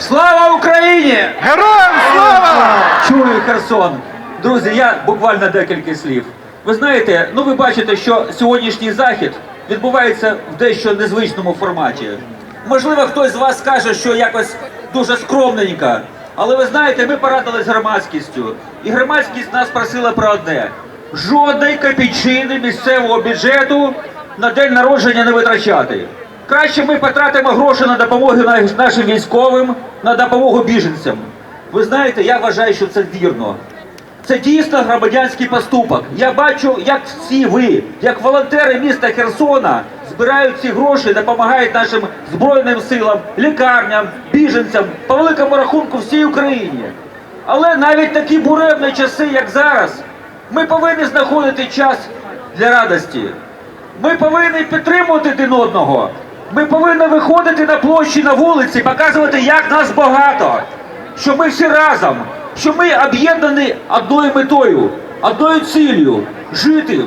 Слава Україні! Героям слава! Чую Херсон. Друзі, я буквально декілька слів. Ви знаєте, ну ви бачите, що сьогоднішній захід відбувається в дещо незвичному форматі. Можливо, хтось з вас скаже, що якось дуже скромненько. Але ви знаєте, ми порадили з громадськістю. І громадськість нас просила про одне: жодної копійчини місцевого бюджету на день народження не витрачати. Краще ми потратимо гроші на допомогу нашим військовим, на допомогу біженцям. Ви знаєте, я вважаю, що це вірно. Це дійсно громадянський поступок. Я бачу, як всі ви, як волонтери міста Херсона, збирають ці гроші, допомагають нашим збройним силам, лікарням, біженцям, по великому рахунку всій Україні. Але навіть такі буремні часи, як зараз, ми повинні знаходити час для радості. Ми повинні підтримувати один одного. Ми повинні виходити на площі, на вулиці, показувати, як нас багато, що ми всі разом, що ми об'єднані одною метою, одною ціллю жити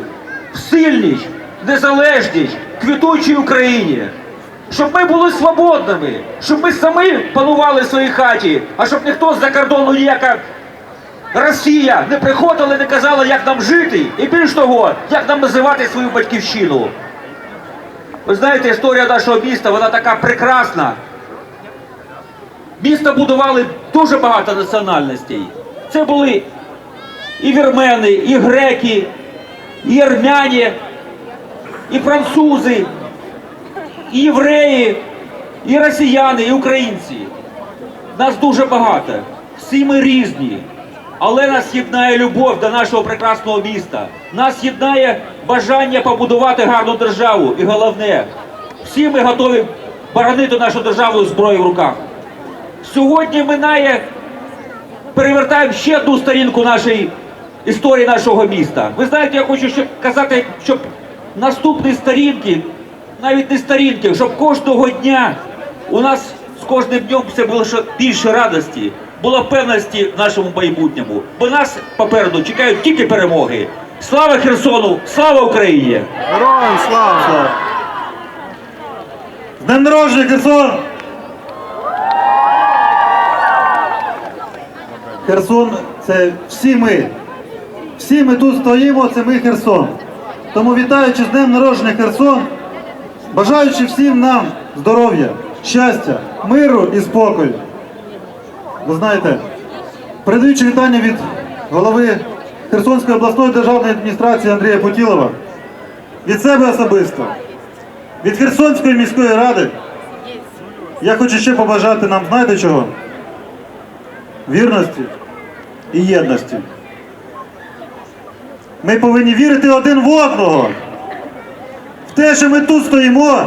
в сильній, незалежній, квітучій Україні. Щоб ми були свободними, щоб ми самі панували в своїй хаті, а щоб ніхто з-за кордону ніяка Росія не приходила і не казала, як нам жити, і більш того, як нам називати свою батьківщину. Ви знаєте, історія нашого міста, вона така прекрасна. Місто будували дуже багато національностей. Це були і вірмени, і греки, і армяні, і французи, і євреї, і росіяни, і українці. Нас дуже багато. Всі ми різні. Але нас єднає любов до нашого прекрасного міста. Нас єднає бажання побудувати гарну державу. І головне, всі ми готові боронити нашу державу зброєю в руках. Сьогодні минає, перевертаємо ще одну сторінку нашої історії нашого міста. Ви знаєте, я хочу щоб казати, щоб наступні сторінки, навіть не сторінки, щоб кожного дня у нас з кожним днем все було більше радості, було певності в нашому майбутньому. Бо нас попереду чекають тільки перемоги. Слава Херсону! Слава Україні! Героям слава! З днем народження, Херсон! Херсон це всі ми. Всі ми тут стоїмо, це ми Херсон. Тому вітаючи з днем народження Херсон, бажаючи всім нам здоров'я, щастя, миру і спокою. Ви знаєте, передаючи вітання від голови Херсонської обласної державної адміністрації Андрія Путілова, від себе особисто, від Херсонської міської ради я хочу ще побажати нам, знаєте чого? Вірності і єдності. Ми повинні вірити один в одного. В те, що ми тут стоїмо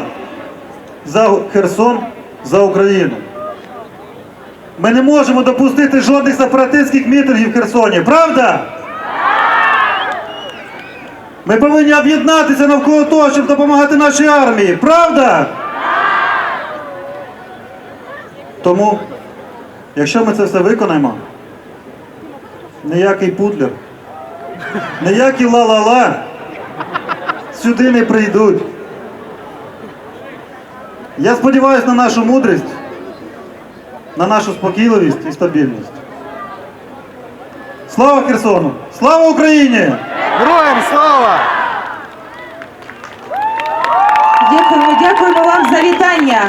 за Херсон, за Україну. Ми не можемо допустити жодних сепаратистських мітингів в Херсоні. Правда? Ми повинні об'єднатися навколо того, щоб допомагати нашій армії. Правда? Тому, якщо ми це все виконаємо, ніякий путлер, ніякі ла-ла-ла сюди не прийдуть. Я сподіваюся на нашу мудрість, на нашу спокійливість і стабільність. Слава Херсону! Слава Україні! Героям слава! Дякуємо, дякуємо вам за вітання.